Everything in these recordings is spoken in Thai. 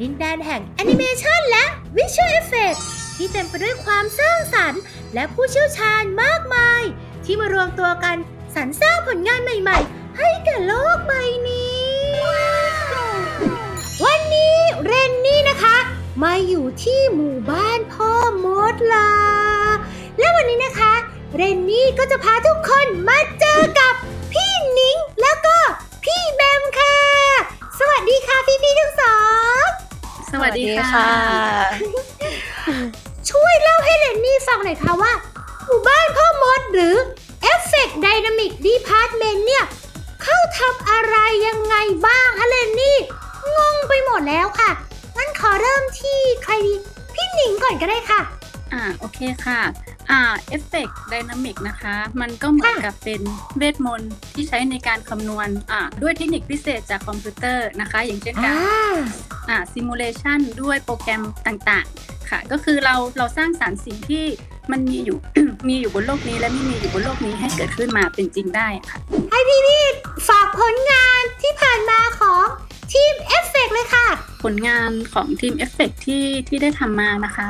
ดินแดนแห่งแอนิเมชันและวิชวลเอฟเฟกที่เต็มไปด้วยความสร้างสรรค์ และผู้เชี่ยวชาญมากมาย ที่มารวมตัวกันสรรสร้างผลงานใหม่ๆ ให้แก่โลกใบนี้ วันนี้เรนนี่นะคะ มาอยู่ที่หมู่บ้านพ่อมดลา และวันนี้นะคะ เรนนี่ก็จะพาทุกคนมาเจอกับพี่นิงแล้วก็พี่แบมค่ะ สวัสดีค่ะพี่ๆ วัสดีค่ะ ช่วยเล่าให้เรนนี่ฟังหน่อยค่ะว่าหมู่บ้านพ่อมดหรือ Effect Dynamic Department เนี่ย เข้าทำอะไรยังไงบ้างคะเรนนี่ งงไปหมดแล้วค่ะ งั้นขอเริ่มที่ใครดี พี่หนิงก่อนก็ได้ค่ะ อ่าโอเคค่ะ อ่าเอฟเฟกต์ไดนามิกนะคะ มันก็เหมือนค่ะกับเป็นเวทมนต์ที่ใช้ในการคำนวณอ่าด้วยเทคนิคพิเศษจากคอมพิวเตอร์นะคะ อย่างเช่นการอ่าซิมูเลชันด้วยโปรแกรมต่างๆ ค่ะ ก็คือเราเราสร้างสารรค์สิ่งที่มันมีอยู่ มีอยู่บนโลกนี้และไม่มีอยู่บนโลกนี้ให้เกิดขึ้นมาเป็นจริงได้ค่ะ ให้พี่พี่ๆฝากผลงานที่ผ่านมาของทีม Effect เลยค่ะ ผลงานของทีมเอฟเฟกที่ที่ได้ทำมานะคะ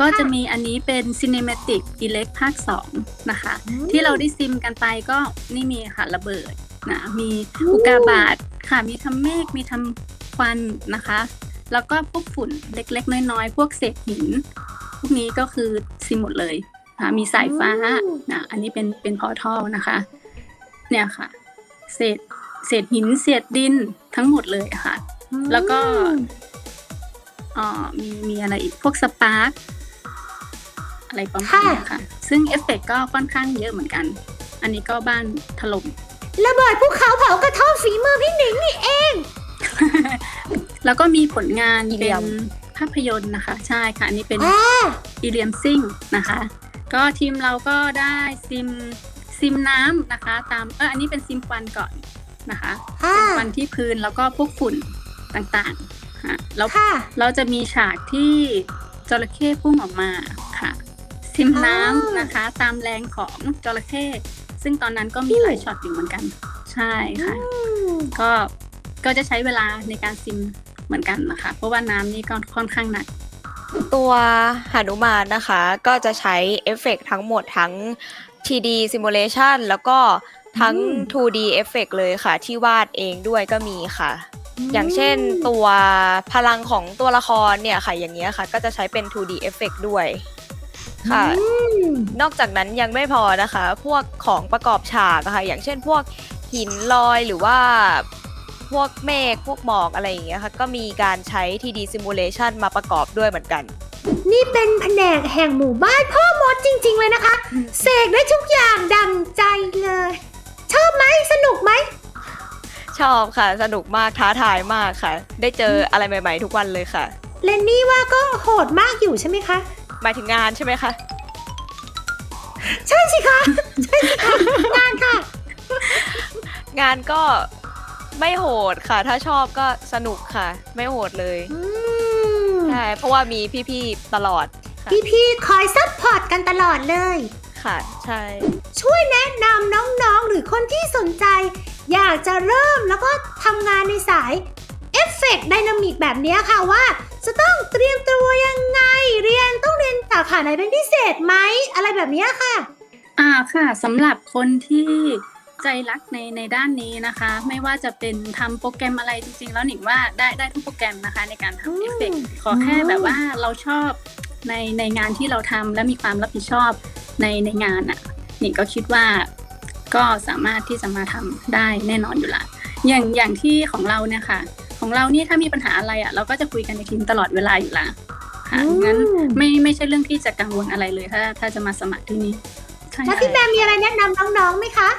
ก็จะมีอันนี้เป็น Cinematic Elect ภาค 2 นะคะอืมที่เราได้ซิมกันไปก็นี่มีค่ะระเบิดนะมีอุกาบาตค่ะมีทำเมฆมีทำควันนะคะ แล้วก็พวกฝุ่นเล็กๆ น้อยๆ พวกเศษหิน พวกนี้ก็คือซิมหมดเลยนะมีสายฟ้าอืมนะอันนี้เป็นเป็นพอทัลนะคะ เนี่ยค่ะ เศษเศษหินเศษดินทั้งหมดเลยค่ะ แล้วก็อ่อมีมีอะไรอีกพวกสปาร์ก อะไรประมาณเนี้ยค่ะ ซึ่งเอฟเฟกต์ก็ค่อนข้างเยอะเหมือนกัน อันนี้ก็บ้านถล่มระเบิดภูเขาเผากระท่อมฝีมือพี่หนิงนี่เอง แล้วก็มีผลงานอีเลีเป็ยนมภาพยนตร์นะคะ ใช่ค่ะ อันนี้เป็นอ่าอีเลียมซิงนะคะ ก็ทีมเราก็ได้ซิมซิมน้ำนะคะ ตามเอออันนี้เป็นซิมควันก่อนนะคะอ่าซิมควันที่พื้นแล้วก็พวกฝุ่นต่างๆค่ะแล้วค่ะเราจะมีฉากที่จระเข้พุ่งออกมาค่ะ ซิมน้อ๋อำนะคะ ตามแรงของจระเข้ซึ่งตอนนั้นก็มีหลายช็อตอยู่เหมือนกัน ใช่ค่ะอืมก็ก็จะใช้เวลาในการซิมเหมือนกันนะคะ เพราะว่าน้ำนี่ก็ค่อนข้างหนักตัวหนุมานนะคะ ก็จะใช้เอฟเฟกต์ทั้งหมดทั้ง 3D Simulation แล้วก็ทั้ง 2D เอฟเฟกต์เลยค่ะ ที่วาดเองด้วยก็มีค่ะ อย่างเช่นตัวพลังของตัวละครเนี่ยค่ะอย่างเงี้ยค่ะ ก็จะใช้เป็น 2D เอฟเฟกต์ด้วย ค่ะอืมนอกจากนั้นยังไม่พอนะคะ พวกของประกอบฉากอะค่ะ อย่างเช่นพวกหินลอยหรือว่าพวกเมฆพวกหมอกอะไรอย่างเงี้ยค่ะ ก็มีการใช้ 3D Simulation มาประกอบด้วยเหมือนกัน นี่เป็นแผนกแห่งหมู่บ้านพ่อมดจริง ๆ เลยนะคะ เสกได้ทุกอย่างดังใจเลย ชอบไหมสนุกไหม ชอบค่ะ สนุกมากท้าทายมากค่ะ ได้เจออะไรใหม่ ๆ ทุกวันเลยค่ะ เลนนี่ว่าก็โหดมากอยู่ใช่ไหมคะ หมายถึงงานใช่ไหมคะ ใช่สิคะใช่สิคะงานค่ะ งานก็ไม่โหดค่ะ ถ้าชอบก็สนุกค่ะ ไม่โหดเลยอืมใช่เพราะว่ามีพี่ๆตลอดค่ะพี่ๆคอยซัพพอร์ตกันตลอดเลย ค่ะ ใช่ช่วยแนะนำน้องๆ หรือคนที่สนใจ อยากจะเริ่มแล้วก็ทำงานในสายเอฟเฟกต์ไดนามิกแบบเนี้ยค่ะว่า จะต้องเตรียมตัวยังไง เรียนต้องเรียนสาขาไหนเป็นพิเศษไหมอะไรแบบเนี้ยค่ะ อ่าค่ะสำหรับคนที่ใจรักในในด้านนี้นะคะ ไม่ว่าจะเป็นทำโปรแกรมอะไรจริงๆ แล้วหนิงว่าได้ได้ทุกโปรแกรมนะคะ ในการอืมทำเอฟเฟกต์ขอแค่แบบว่าเราชอบในในงานที่เราทำและมีความรับผิดชอบในในงานอะหนิงก็คิดว่าก็สามารถที่จะมาทำได้แน่นอนอยู่ละอย่างอย่างที่ของเราเนี่ยค่ะ ของเรานี่ถ้ามีปัญหาอะไรอะเราก็จะคุยกันในทีมตลอดเวลาอยู่ละค่ะอืมงั้นไม่ไม่ใช่เรื่องที่จะกังวลอะไรเลยถ้า ถ้าจะมาสมัครที่นี่ใช่แล้วพี่แบมมีอะไรแนะนำน้องๆไหมคะ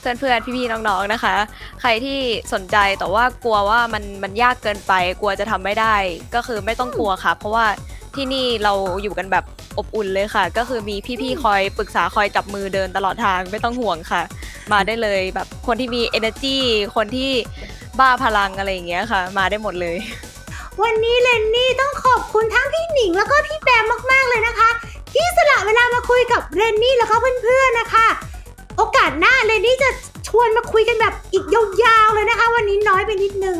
เพื่อนๆพี่ๆน้องๆนะคะ ใครที่สนใจแต่ว่ากลัวว่ามันมันยากเกินไป กลัวจะทำไม่ได้ ก็คือไม่ต้องกลัวค่ะ เพราะว่าที่นี่เราอยู่กันแบบอบอุ่นเลยค่ะ ก็คือมีพี่ๆคอยปรึกษาคอยจับมือเดินตลอดทางไม่ต้องห่วงค่ะ มาได้เลยแบบคนที่มี energy คนที่ บ้าพลังอะไรอย่างเงี้ยค่ะ มาได้หมดเลย วันนี้เลนนี่ต้องขอบคุณทั้งพี่หนิงแล้วก็พี่แบมมากๆเลยนะคะ ที่สละเวลามาคุยกับเรนนี่แล้วก็เพื่อนๆนะคะ โอกาสหน้าเรนนี่จะชวนมาคุยกันแบบอีกยาวๆเลยนะคะ วันนี้น้อยไปนิดนึง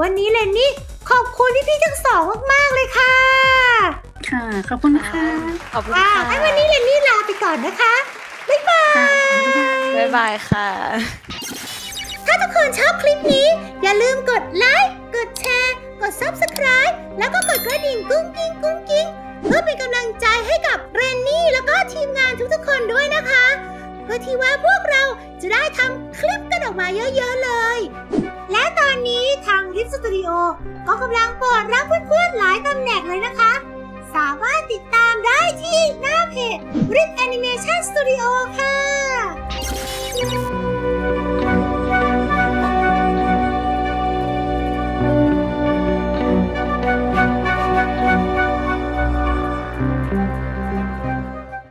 วันนี้เลนนี่ขอบคุณพี่ๆทั้งสองมากๆเลยค่ะค่ะ ขอบคุณค่ะขอบคุณค่ะค่ะงั้นวันนี้เรนนี่ลาไปก่อนนะคะบ๊ายบายค่ะบ๊ายบายบ๊ายบายค่ะ ถ้าทุกคนชอบคลิปนี้ อย่าลืมกดไลค์ กดแชร์ กด Subscribe แล้วก็กดกระดิ่งกุ้งกิ้งกุ้งกิ้งเพื่อเป็นกำลังใจให้กับเรนนี่แล้วก็ทีมงานทุกๆคนด้วยนะคะ เพื่อที่ว่าพวกเราจะได้ทำคลิปกันออกมาเยอะๆเลย และตอนนี้ทางริฟสตูดิโอก็กำลังเปิดรับเพื่อนๆหลายตำแหน่งเลยนะคะ สามารถติดตามได้ที่หน้าเพจ RIP Animation Studio ค่ะ